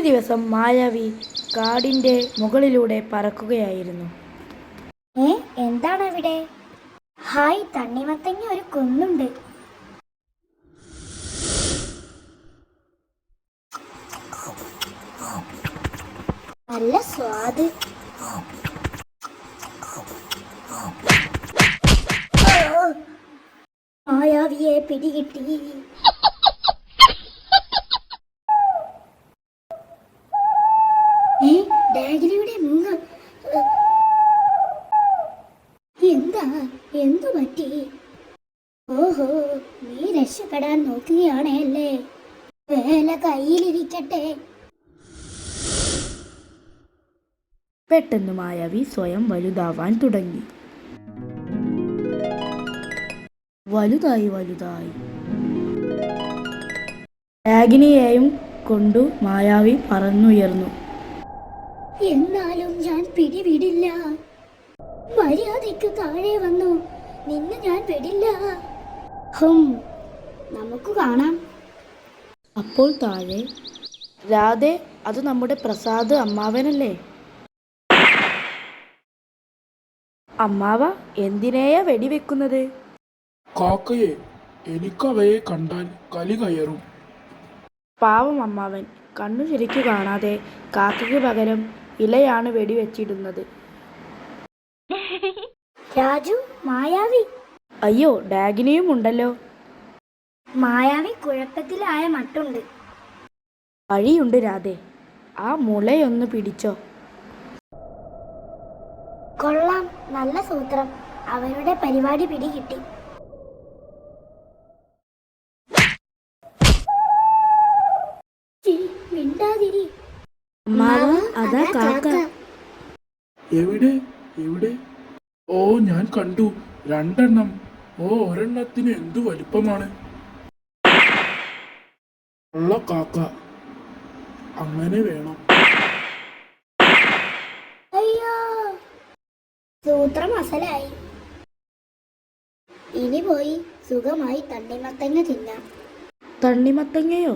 ഒരു ദിവസം മായാവി കാടിന്റെ മുകളിലൂടെ പറക്കുകയായിരുന്നു. ഏ എന്താണ് അവിടെ? ഹായ് തണ്ണിമത്തങ്ങ ഒരു കുന്നുണ്ട്. നല്ല സ്വാദ്. മായാവിയെ പിടികിട്ടി. രക്ഷപ്പെടാൻ നോക്കുകയാണ് അല്ലേ വേല കയ്യിലിരിക്കട്ടെ. പെട്ടെന്ന് മായാവി സ്വയം വലുതാവാൻ തുടങ്ങി. വലുതായി വലുതായി. രാഗിനിയെയും കൊണ്ടു മായാവി പറന്നുയർന്നു. എന്നാലും ഞാൻ പിടിവിടില്ല. മര്യാദയ്ക്ക് താഴെ വന്നു. നിന്നെ ഞാൻ വിടില്ല ഹും. കാണാം. അപ്പോൾ താഴെ രാധേ അത് നമ്മുടെ പ്രസാദ് അമ്മാവനല്ലേ? അമ്മാവ എന്തിനേയാ വെടിവെക്കുന്നത്? കാക്കയെ എനിക്കവയെ കണ്ടാൽ കലി കയറും. പാവം അമ്മാവൻ കണ്ണു ശരിക്കു കാണാതെ കാക്കയ്ക്ക് പകരം ഇലയാണ് വെടിവെച്ചിടുന്നത്. രാജു മായാവി. അയ്യോ ഡാഗിനിയും ഉണ്ടല്ലോ. മായാവി കുഴപ്പത്തിലായ മട്ടുണ്ട്. വഴിയുണ്ട് രാധേ. ആ മുളയൊന്ന് പിടിച്ചോ. കൊള്ളാം. നല്ല സൂത്രം. അവരുടെ പരിപാടി പിടികിട്ടി. ചീ, മിണ്ടാതിരി. അതാ കാക്ക. എവിടെ? എവിടെ? ഓ ഞാൻ കണ്ടു. രണ്ടെണ്ണം. ഓ ഒരെണ്ണത്തിന് എന്തു വലിപ്പമാണ്? ഉള്ള കാക്ക. അങ്ങനെ വേണം. അയ്യോ. സൂത്രം അസലായി ഇനി പോയി സുഖമായി തണ്ണിമത്തങ്ങ തിന്നാം. തണ്ണിമത്തങ്ങയോ?